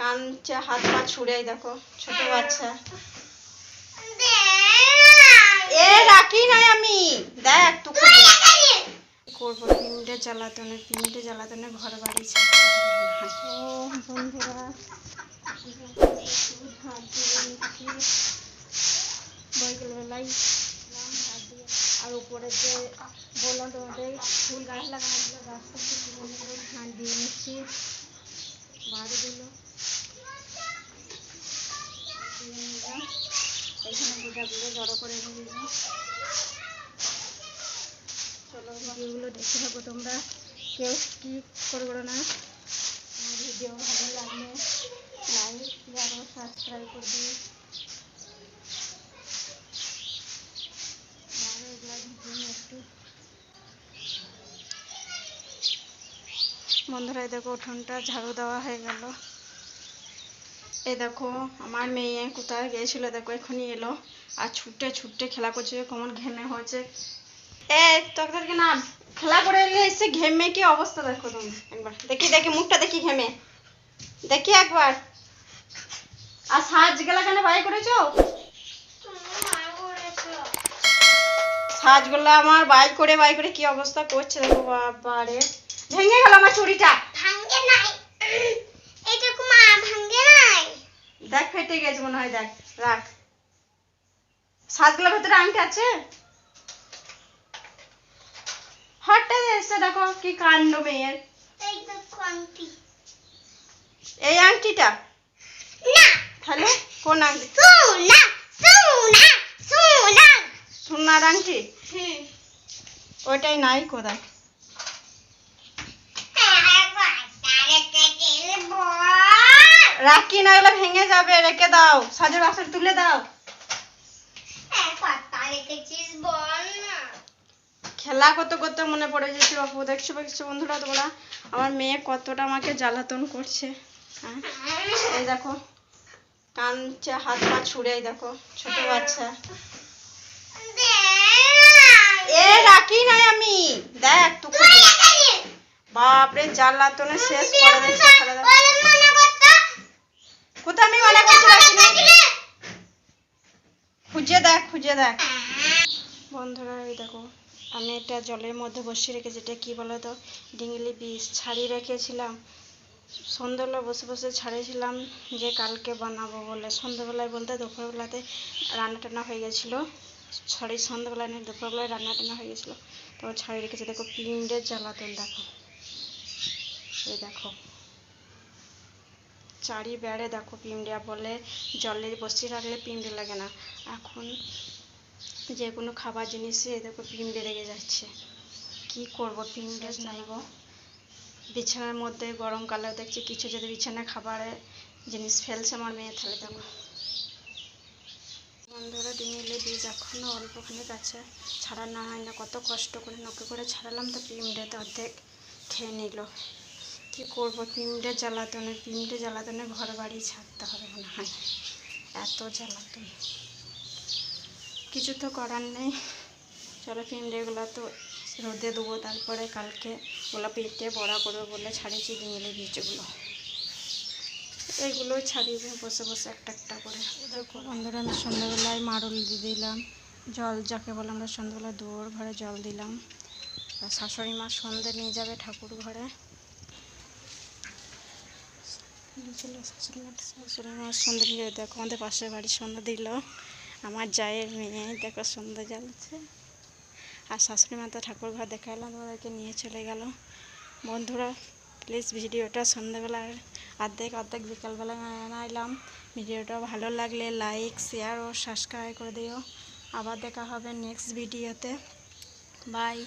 কানছে হাত পা ছুড়ে দেখো ছোট বাচ্চা এ রাখি নাই আমি দেখ তুই করব তিনটে জ্বালাতনে তিনটে জ্বালাতনে ঘর বাড়ি হয়। আর উপরে যে বললাম তোমাদের ফুল গাছ লাগানো গাছটা দিয়ে নিচ্ছি বাড়িগুলো এখানে বোঝাগুলো জড়ো করে চলো ভিডিওগুলো দেখতে থাকো তোমরা কেউ স্কিপ করব না আমার ভিডিও ভালো লাগলে লাইক সাবস্ক্রাইব করবি আর একটু বন্ধুরা দেখো, উঠোনটা ঝাড়ু দেওয়া হয়ে গেল। এই দেখো, আমার মেয়ে কোথায় গিয়েছিল? দেখো, এখনই এলো। আর ছুটে ছুটে খেলা করছে, কেমন ঘেমে হয়েছে। এ তোদেরকে না খেলা করে এসে ঘেমে কি অবস্থা দেখো তুমি? একবার, দেখি দেখি, মুখটা দেখি ঘেমে। দেখি একবার। আর সাজ গেলা কেন বাই করেছ? সাজগুলো আমার বাই করে বাই করে কি অবস্থা করছে দেখো, বাবারে। ভেঙে গেল আমার চুড়িটা। দেখ ফেটে গেছে মনে হয় দেখ রাখ। সাজগুলোর ভেতরে আংটি আছে? হঠাৎ এসে দেখো কি কাণ্ড মেয়ের। এই আংটিটা? তাহলে কোন আংটি? সোনার আংটি? ওইটাই নাই কোথায়? রাখি না গেলে ভেঙে যাবে, রেখে দাও। সাজের বাক্সে তুলে দাও। খেলা করতে করতে মনে পড়ে যাচ্ছে বাপু। দেখছ দেখছ বন্ধুরা তোমরা? আমার মেয়ে কতটা আমাকে জ্বালাতন করছে। হ্যাঁ? এই দেখো কানছে হাত পা ছুড়ে দেখো, ছোট বাচ্চা। এ রাখি নাই আমি। দেখ তুই বাপরে, জ্বালাতনে শেষ করে দেখছে খেলা দেখ কোথায় আমি মনে করছি রাখি নাই খুঁজে দেখ, খুঁজে দেখ। বন্ধুরা, এই দেখো, আমি এটা জলের মধ্যে বসিয়ে রেখেছি, এটা কি বলো তো ডিঙলি বীজ ছাড়িয়ে রেখেছিলাম। সন্ধ্যাবেলা বসে বসে ছাড়িয়েছিলাম যে কালকে বানাবো বলে। সন্ধ্যাবেলায় বলতে দুপুরবেলাতে রান্না টান্না হয়ে গেছিল। সরি, সন্ধ্যাবেলায় নেই দুপুরবেলায় রান্না টান্না হয়ে গেছিল। তো ছাড়িয়ে রেখেছি, দেখো পিঁড়ের জ্বালাতন, দেখো। এই দেখো। চারি বেড়ে দেখো পিঁড়ে বলে জলে বসিয়ে রাখলে পিঁড়ে লাগে না। এখন যে কোনো খাবার জিনিসে দেখো পিঁমড়ে লেগে যাচ্ছে। কি করব পিঁমড়ে নাই গো। বিছানার মধ্যে গরমকালে দেখছি কিছু যদি বিছানায় খাবারে জিনিস ফেলছে আমার মেয়ে, তাহলে দেখো। বন্ধুরা ডিঙিলে বীজ এখনও অল্পখানি আছে। ছাড়ানো হয় না, কত কষ্ট করে নৌকে করে ছাড়ালাম তো পিঁমড়েতে অর্ধেক খেয়ে নিল। কি করব? পিঁমড়ে জ্বালাতনে পিঁমড়ে জ্বালাতনে ঘর বাড়ি ছাড়তে হবে মনে হয়। এত জ্বালাতন। কিছু তো করার নেই। চলো পিঁমড়েগুলো তো রোদে দেবো তারপরে কালকে ওগুলো পেটে বড়া করব বলে ছাড়িয়েছি ডিঙেলে বীজগুলো। এগুলো ছাড়িয়ে বসে বসে একটা একটা করে। দেখো বন্ধুরা, আমি সন্ধ্যাবেলায় মারুল দিয়ে দিলাম। জল যাকে বলে আমরা সন্ধ্যাবেলায় দুয়ার ঘরে জল দিলাম। শাশুড়ি মা সন্ধে নিয়ে যাবে ঠাকুর ঘরে। মা নিয়ে দেখো আমাদের পাশের বাড়ির সন্ধ্যা দিল। আমার জায়ের মেয়ে, দেখো সন্ধ্যা জ্বালাচ্ছে। আর শাশুড়ি মাতা ঠাকুর ঘর দেখালাম ওদেরকে নিয়ে চলে গেল। বন্ধুরা প্লিজ ভিডিওটা সন্ধ্যাবেলার অর্ধেক অর্ধেক বিকালবেলা আনাইলাম ভিডিওটা ভালো লাগলে লাইক শেয়ার ও সাবস্ক্রাইব করে দিও। আবার দেখা হবে নেক্সট ভিডিওতে। বাই